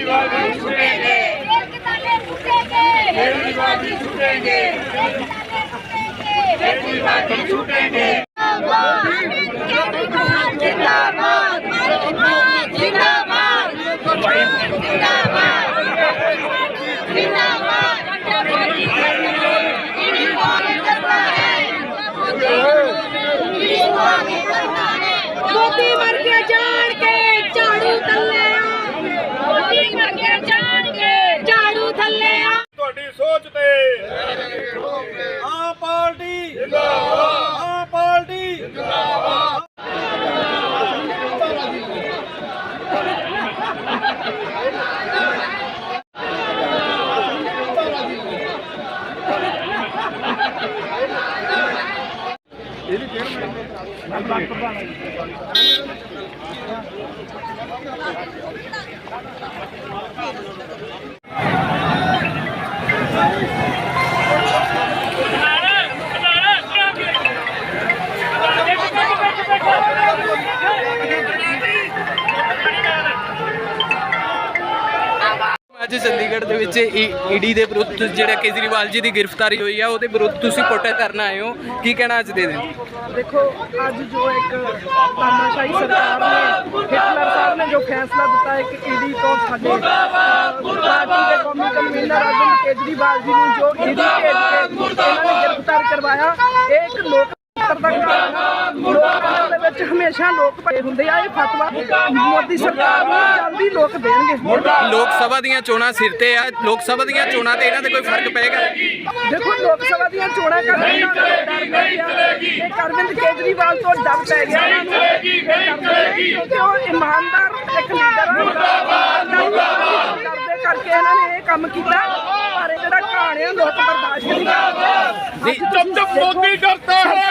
केजरीवाल नहीं छूटेंगे केजरीवाल नहीं छूटेंगे केजरीवाल नहीं छूटेंगे ਅੱਜ ਚੰਡੀਗੜ੍ਹ ਦੇ ਵਿੱਚ ਈਡੀ ਦੇ ਵਿਰੁੱਧ ਜਿਹੜਾ ਕੇਜਰੀਵਾਲ ਜੀ ਦੀ ਗ੍ਰਿਫਤਾਰੀ ਹੋਈ ਆ, ਉਹਦੇ ਵਿਰੁੱਧ ਤੁਸੀਂ ਪ੍ਰੋਟੈਸਟ ਕਰਨ ਆਏ ਹੋ। ਕੀ ਕਹਿਣਾ ਅੱਜ ਦੇ ਦਿਨ? ਦੇਖੋ, ਅੱਜ ਜੋ ਇੱਕ ਤਾਨਾਸ਼ਾਹੀ ਸਰਕਾਰ ਨੇ, ਹਿਟਲਰ ਸਾਹਿਬ ਨੇ ਜੋ ਫੈਸਲਾ ਦਿੱਤਾ ਹੈ ਕਿ ਈਡੀ ਤੋਂ ਸਾਡੇ ਪਾਰਟੀ ਦੇ ਕੌਮੀ ਕਨਵੀਨਰ ਅਰਵਿੰਦ ਕੇਜਰੀਵਾਲ ਜੀ ਨੂੰ ਜੋ ਈਡੀ ਭੇਜ ਇਹਨਾਂ ਨੇ ਗ੍ਰਿਫਤਾਰ ਕਰਵਾਇਆ, ਇਹ ਇੱਕ ਲੋਕ ਖੇਤਰ ਦਾ ਮੁਰਦਾਬਾਦ ਮੁਰਦਾਬਾਦ ਵਿੱਚ ਹਮੇਸ਼ਾ ਲੋਕ ਭਰੇ ਹੁੰਦੇ ਆ ਇਹ ਫਤਵਾ। ਮੋਦੀ ਸਰਕਾਰ ਨੂੰ ਜਲਦੀ ਲੋਕ ਦੇਣਗੇ। ਲੋਕ ਸਭਾ ਦੀਆਂ ਚੋਣਾਂ ਸਿਰ ਤੇ ਆ। ਲੋਕ ਸਭਾ ਦੀਆਂ ਚੋਣਾਂ ਤੇ ਇਹਨਾਂ ਤੇ ਕੋਈ ਫ਼ਰਕ ਪਏਗਾ? ਦੇਖੋ ਲੋਕ ਸਭਾ ਦੀਆਂ ਚੋਣਾਂ ਕਰਨ ਨਾਲ ਅਰਵਿੰਦ ਕੇਜਰੀਵਾਲ ਤੋਂ ਡਰ ਪੈ ਗਿਆ। ਨਹੀਂ ਚਲੇਗੀ ਨਹੀਂ ਚਲੇਗੀ। ਉਹ ਇਮਾਨਦਾਰ ਇੱਕ ਲੀਡਰ ਆ। ਮੁਰਦਾਬਾਦ ਮੁਰਦਾਬਾਦ। ਕਰਦੇ ਕਰਕੇ ਇਹਨਾਂ ਨੇ ਇਹ ਕੰਮ ਕੀਤਾ। ਪਰ ਜਿਹੜਾ ਕਹਾਣੀਆਂ ਲੋਕ ਬਰਦਾਸ਼ਤ ਨਹੀਂ ਕਰਦੇ। ਚੁੱਪ ਚੁੱਪ ਮੋਦੀ ਡਰਦਾ ਹੈ।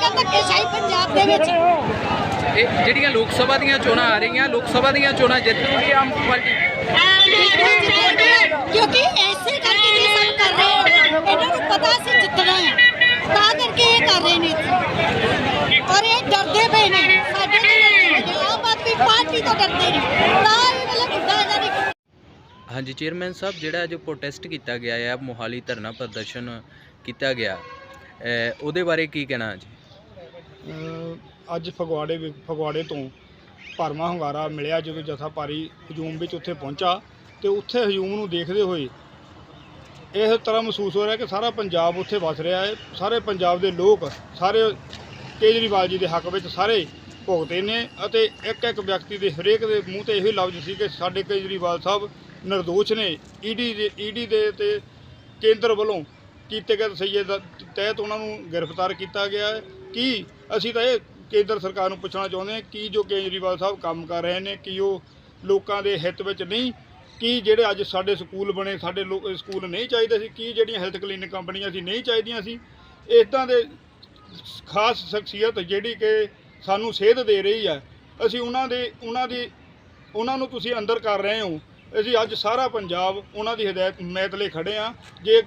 ਧੱਕੇਸ਼ਾਹੀ ਪੰਜਾਬ ਦੇ ਵਿੱਚ। ਇਹ ਜਿਹੜੀਆਂ ਲੋਕ ਸਭਾ ਦੀਆਂ ਚੋਣਾਂ ਆ ਰਹੀਆਂ ਲੋਕ ਸਭਾ ਦੀਆਂ ਚੋਣਾਂ ਜਿੱਤੂਗੀ ਆਮ ਪਾਰਟੀ? ਕਿਉਂਕਿ ਐਸੇ ਕਰਕੇ ਇਹ ਸਭ ਕਰ ਰਹੇ ਆ। ਇਹਨਾਂ ਨੂੰ ਪਤਾ ਸੀ ਜਿੱਤਣਾ ਹੈ ਤਾਂ ਕਰਕੇ ਇਹ ਕਰ ਰਹੇ ਨੇ ਇੱਥੇ। ਔਰ ਇਹ ਡਰਦੇ ਪਏ ਨੇ। ਸਾਡੇ ਤੋਂ ਡਰਦੇ ਨੇ। ਆਮ ਆਦਮੀ ਪਾਰਟੀ ਤੋਂ ਡਰਦੇ ਨੇ ਤਾਂ ਇਹ ਮਤਲਬ ਮੁੱਦਾ ਇਹਨਾਂ ਦੀ ਹਾਂਜੀ ਚੇਅਰਮੈਨ ਸਾਹਿਬ ਜਿਹੜਾ ਅੱਜ ਪ੍ਰੋਟੈਸਟ ਕੀਤਾ ਗਿਆ ਹੈ ਮੋਹਾਲੀ ਧਰਨਾ ਪ੍ਰਦਰਸ਼ਨ ਕੀਤਾ ਗਿਆ ਅਹ ਉਹਦੇ ਬਾਰੇ ਕੀ ਕਹਿਣਾ ਜੀ ਅੱਜ ਫਗਵਾੜੇ ਵਿ- ਫਗਵਾੜੇ ਤੋਂ ਭਰਵਾਂ ਹੁੰਗਾਰਾ ਮਿਲਿਆ ਜਦੋਂ ਜਥਾ ਭਾਰੀ ਹਜੂਮ ਵਿੱਚ ਉੱਥੇ ਪਹੁੰਚਾ ਤੇ ਉੱਥੇ ਹਜੂਮ ਨੂੰ ਦੇਖਦੇ ਹੋਏ ਇਹ ਤਰ੍ਹਾਂ ਮਹਿਸੂਸ ਹੋ ਰਿਹਾ ਕਿ ਸਾਰਾ ਪੰਜਾਬ ਉੱਥੇ ਵਸ ਰਿਹਾ ਹੈ। ਸਾਰੇ ਪੰਜਾਬ ਦੇ ਲੋਕ, ਸਾਰੇ ਕੇਜਰੀਵਾਲ ਜੀ ਦੇ ਹੱਕ ਵਿੱਚ ਸਾਰੇ ਭੁਗਤੇ ਨੇ ਅਤੇ ਇੱਕ ਇੱਕ ਵਿਅਕਤੀ ਦੇ ਹਰੇਕ ਦੇ ਮੂੰਹ ਤੇ ਇਹੀ ਲਫ਼ਜ਼ ਸੀ ਕਿ ਸਾਡੇ ਕੇਜਰੀਵਾਲ ਸਾਹਿਬ ਨਿਰਦੋਸ਼ ਨੇ। ਈਡੀ ਦੇ ਈਡੀ ਦੇ ਤੇ ਕੇਂਦਰ ਵੱਲੋਂ ਕੀਤੇ ਗਏ ਤਸਈਏ ਦਾ ਤਹਿਤ ਉਹਨਾਂ ਨੂੰ ਗ੍ਰਿਫਤਾਰ ਕੀਤਾ ਗਿਆ ਹੈ। ਕੀ ਅਸੀਂ ਤਾਂ ਇਹ ਕੇਂਦਰ ਸਰਕਾਰ ਨੂੰ ਪੁੱਛਣਾ ਚਾਹੁੰਦੇ ਹਾਂ, ਕੀ ਜੋ ਕੇਜਰੀਵਾਲ ਸਾਹਿਬ ਕੰਮ ਕਰ ਰਹੇ ਨੇ, ਕੀ ਉਹ ਲੋਕਾਂ ਦੇ ਹਿੱਤ ਵਿੱਚ ਨਹੀਂ, ਕੀ ਜਿਹੜੇ ਅੱਜ ਸਾਡੇ ਸਕੂਲ ਬਣੇ, ਸਾਡੇ ਲੋਕ ਸਕੂਲ ਨਹੀਂ ਚਾਹੀਦੇ ਸੀ, ਕੀ ਜਿਹੜੀਆਂ ਹੈਲਥ ਕਲੀਨਿਕ ਕੰਪਨੀਆਂ ਸੀ, ਨਹੀਂ ਚਾਹੀਦੀਆਂ ਸੀ, ਇਦਾਂ ਦੇ ਖਾਸ ਸ਼ਖਸੀਅਤ ਜਿਹੜੀ ਕਿ ਸਾਨੂੰ ਸੇਧ ਦੇ ਰਹੀ ਹੈ, ਅਸੀਂ ਉਹਨਾਂ ਦੇ, ਉਹਨਾਂ ਦੀ, ਉਹਨਾਂ ਨੂੰ ਤੁਸੀਂ ਅੰਦਰ ਕਰ ਰਹੇ ਹੋ, ਅਸੀਂ ਅੱਜ ਸਾਰਾ ਪੰਜਾਬ ਉਹਨਾਂ ਦੀ ਹਦਾਇਤ ਮੈਤਲੇ ਲਈ ਖੜੇ ਆ ਜੇ